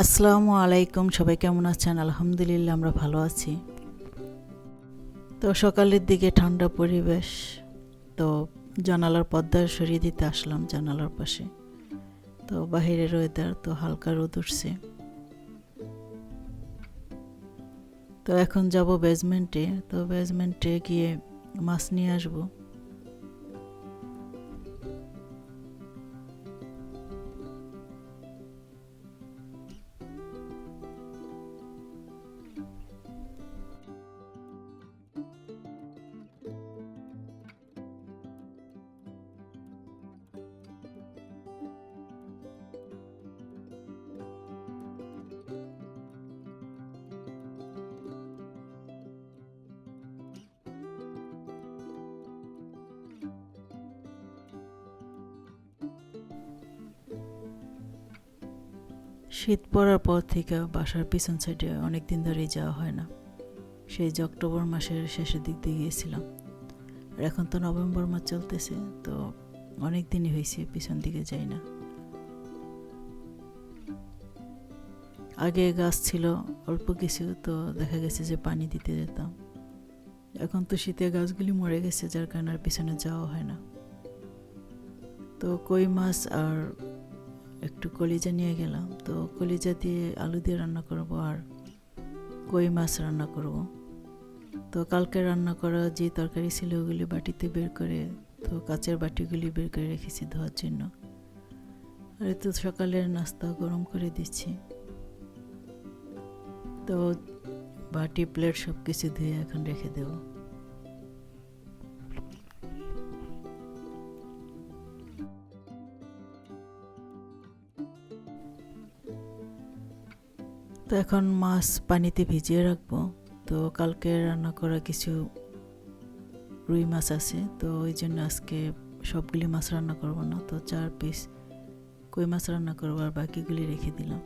আসসালামু আলাইকুম, সবাই কেমন আছেন? আলহামদুলিল্লাহ, আমরা ভালো আছি। তো সকালের দিকে ঠান্ডা পরিবেশ, তো জানালার পর্দা সরিয়ে দিতে আসলাম জানালার পাশে। তো বাহিরের ওয়েদার তো হালকা রোদ উঠছে। তো এখন যাব বেজমেন্টে তো বেজমেন্টে গিয়ে মাছ নিয়ে আসব। শীত পড়ার পর থেকে বাসার পিছন সাইডে অনেক দিন ধরেই যাওয়া হয় না। সেই যে অক্টোবর মাসের শেষের দিক দিয়ে গিয়েছিলাম। আর এখন তো নভেম্বর মাস চলতেছে, তো অনেক দিনই হয়েছে, পিছন দিকে যাই না। আগে গাছ ছিল, অল্প কিছু, তো দেখা গেছে যে পানি দিতে যেতাম। এখন তো শীতে গাছগুলি মরে গেছে, যার কারণে আর পিছনে যাওয়া হয় না। তো কই মাছ আর একটু কলিজা নিয়ে গেলাম। তো কলিজা দিয়ে আলু দিয়ে রান্না করব আর কই মাছ রান্না করব। তো কালকে রান্না করা যে তরকারি ছিল ওগুলি বাটিতে বের করে, তো কাচের বাটিগুলি বের করে রেখেছি ধোয়ার জন্য। আর তো সকালের নাস্তা গরম করে দিচ্ছি। তো বাটি, প্লেট সব কিছু ধুয়ে এখন রেখে দেবো। তো এখন মাছ পানিতে ভিজিয়ে রাখব। তো কালকে রান্না করা কিছু রুই মাছ আছে, তো ওই জন্য আজকে সবগুলি মাছ রান্না করব না। তো চার পিস কই মাছ রান্না করব আর বাকিগুলি রেখে দিলাম।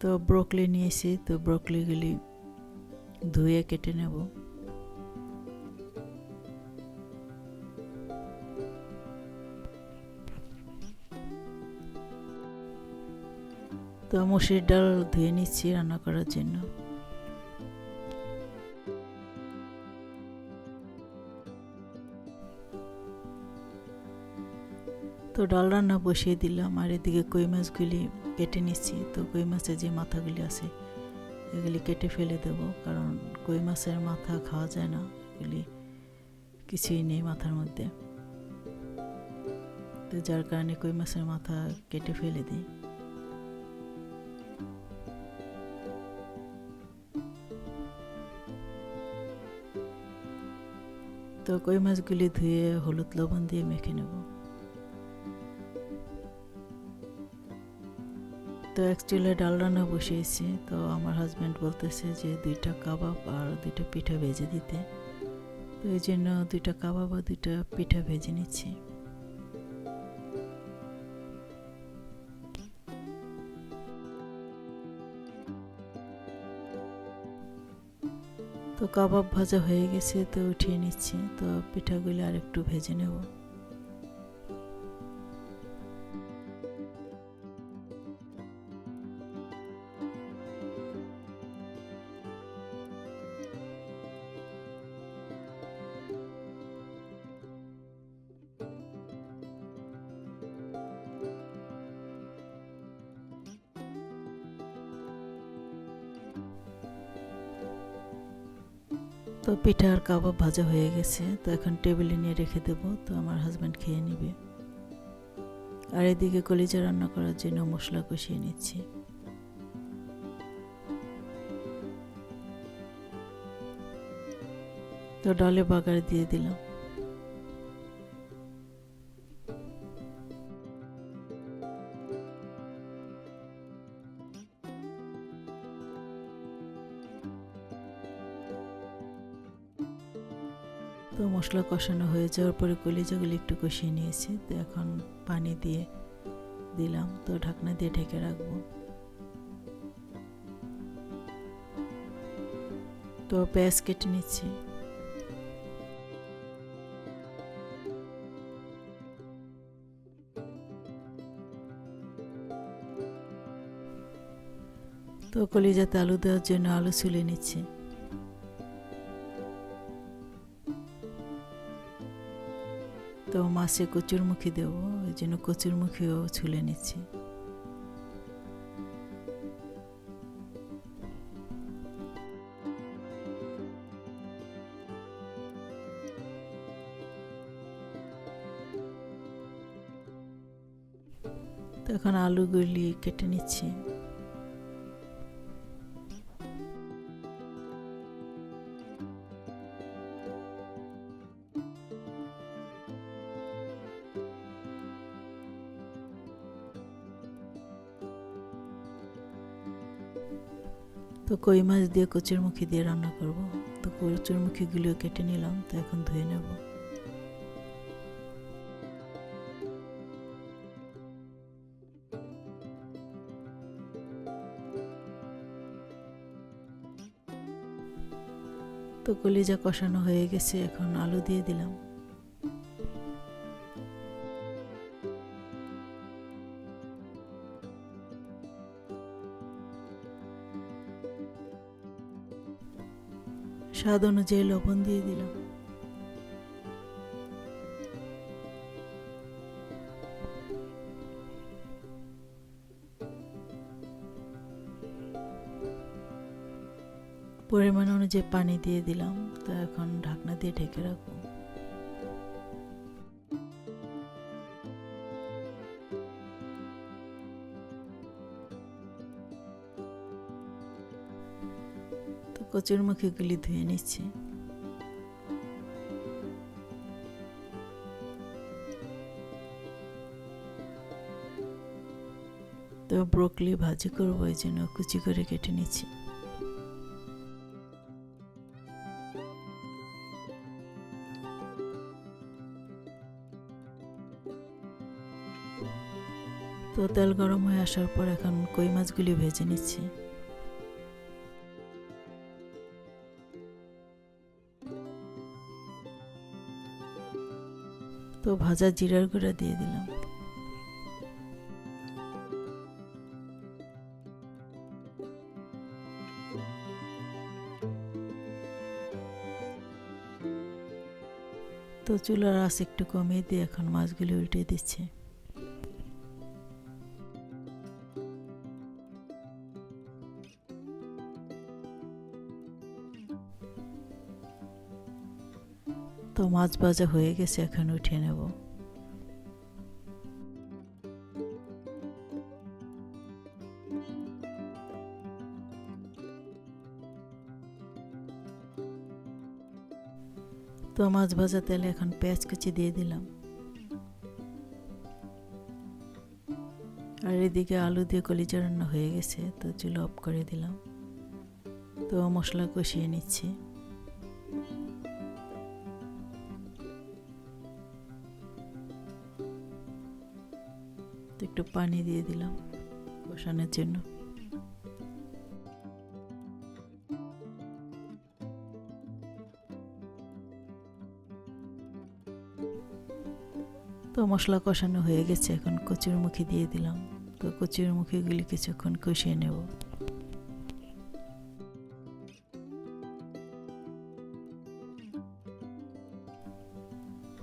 তো ব্রকলি নিয়েছি, তো ব্রকলিগুলি ধুয়ে কেটে নেব। মসুর ডাল ধুয়ে নিচ্ছি রান্না করার জন্য। তো ডাল রান্না বসিয়ে দিলাম, আর এদিকে কই মাছগুলি কেটে নিচ্ছি। তো কই মাছের যে মাথাগুলি আছে, এগুলি কেটে ফেলে দেব, কারণ কই মাছের মাথা খাওয়া যায় না, এগুলি কিছুই নেই মাথার মধ্যে। তো যার কারণে কই মাছের মাথা কেটে ফেলে দিই। তো কই মাছগুলি ধুয়ে হলুদ লবণ দিয়ে মেখে নেব। তো এক চুলে ডাল রান্না বসিয়েছি, তো আমার হাজব্যান্ড বলতেছে যে দুইটা কাবাব আর দুইটা পিঠা ভেজে দিতে। তো এই জন্য দুইটা কাবাব আর দুইটা পিঠা ভেজে নিচ্ছি। তো কাবাব ভাজা হয়ে গেছে তো উঠিয়ে নিচ্ছি। তো পিঠাগুলি আর একটু ভেজে নেব। তো পিঠা আর কাবাব ভাজা হয়ে গেছে, তো এখন টেবিলে নিয়ে রেখে দেবো, তো আমার হাজব্যান্ড খেয়ে নেবে। আর এদিকে কলিজা রান্না করার জন্য মশলা কষিয়ে নিচ্ছি। তো ডালে বাগার দিয়ে দিলাম। তো মশলা কষানো হয়ে যাওয়ার পরে কলিজাগুলি একটু কষিয়ে নিয়েছি। তো এখন পানি দিয়ে দিলাম। তো ঢাকনা দিয়ে ঢেকে রাখব। তো পেঁয়াজ কেটে নিচ্ছি। তো কলিজাতে আলু দেওয়ার জন্য আলু ছুলে নিচ্ছি। তো মাছে কচুরমুখী দেবো ওই জন্য কচুরমুখীও ছুলে নিচ্ছি। তো এখন আলুগুলি কেটে নিচ্ছি। তো কই মাছ দিয়ে কচুরমুখী দিয়ে রান্না করব। তো কচুর কচুরমুখীগুলো কেটে নিলাম, তো এখন ধুয়ে নেব। তো কলিজা কষানো হয়ে গেছে, এখন আলু দিয়ে দিলাম। স্বাদ অনুযায়ী লবণ দিয়ে দিলাম। পরিমাণ অনুযায়ী পানি দিয়ে দিলাম। তো এখন ঢাকনা দিয়ে ঢেকে রাখব। কচুর মুখীগুলি ধুয়ে নিচ্ছি। তো ব্রোকলি ভাজি করব, এই জন্য কুচি করে কেটে নিচ্ছি। তো তেল গরম হয়ে আসার পর এখন কই মাছগুলি ভেজে নিচ্ছি। তো ভাজা জিরার গুঁড়া দিয়ে দিলাম। তো চুলার আঁচ একটু কমিয়ে দিয়ে এখন মাছগুলি উল্টে দিচ্ছি। তো মাছ ভাজা হয়ে গেছে, এখন উঠিয়ে নেব। তো মাছ ভাজা তেলে এখন পেঁয়াজ কুচি দিয়ে দিলাম। আর এদিকে আলু দিয়ে কলিজা রান্না হয়ে গেছে, তো চুলো অফ করে দিলাম। তো মশলা কষিয়ে নিচ্ছি। একটু পানি দিয়ে দিলাম কষানোর জন্য। তো মশলা কষানো হয়ে গেছে, এখন কচুর মুখি দিয়ে দিলাম। তো কচুর মুখিগুলি কিছুক্ষণ কষিয়ে নেব।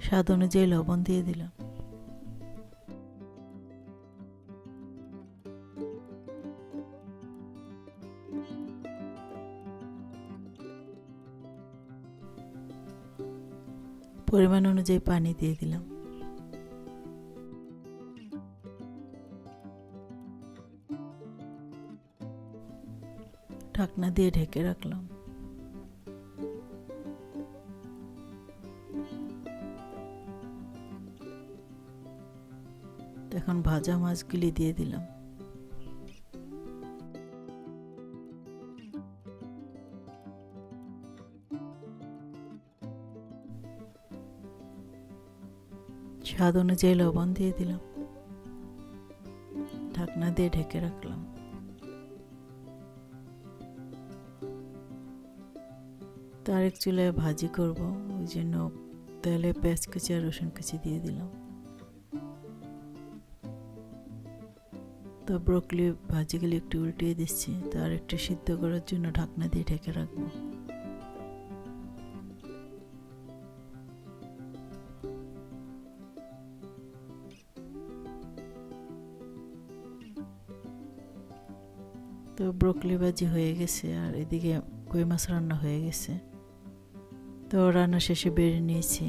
স্বাদ অনুযায়ী লবণ দিয়ে দিলাম। পরিমাণ অনুযায়ী পানি দিয়ে দিলাম। ঢাকনা দিয়ে ঢেকে রাখলাম। এখন ভাজা মাছগুলি দিয়ে দিলাম। স্বাদ অনুযায়ী লবণ দিয়ে দিলাম। ঢাকনা দিয়ে ঢেকে রাখলাম। তার এক চুলায় ভাজি করব, ওই জন্য তেলে পেঁয়াজ কুচি আর রসুন কুচি দিয়ে দিলাম। তো ব্রোকলি ভাজিগুলি একটু উল্টিয়ে দিচ্ছি তার একটু সিদ্ধ করার জন্য ঢাকনা দিয়ে ঢেকে রাখব। ব্রোকলি ভাজি হয়ে গেছে আর এদিকে কই মাছ রান্না হয়ে গেছে। তো রান্না শেষে বেড়ে নিয়েছি।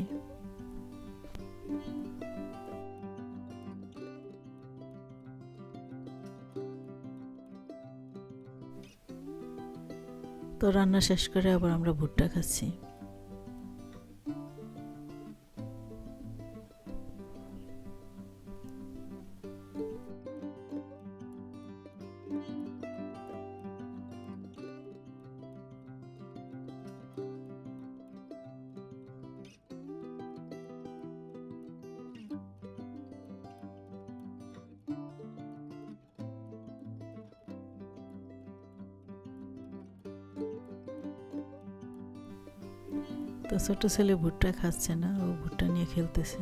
তো রান্না শেষ করে আবার আমরা ভুট্টা খাচ্ছি। তো ছোট ছেলে ভুট্টা খাচ্ছে না, ও ভুট্টা নিয়ে খেলতেছে।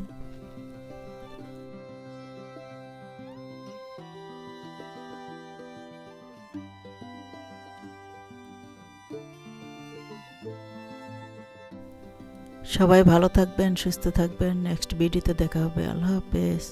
সবাই ভালো থাকবেন, সুস্থ থাকবেন। নেক্সট ভিডিওতে দেখা হবে। আল্লাহ হাফেজ।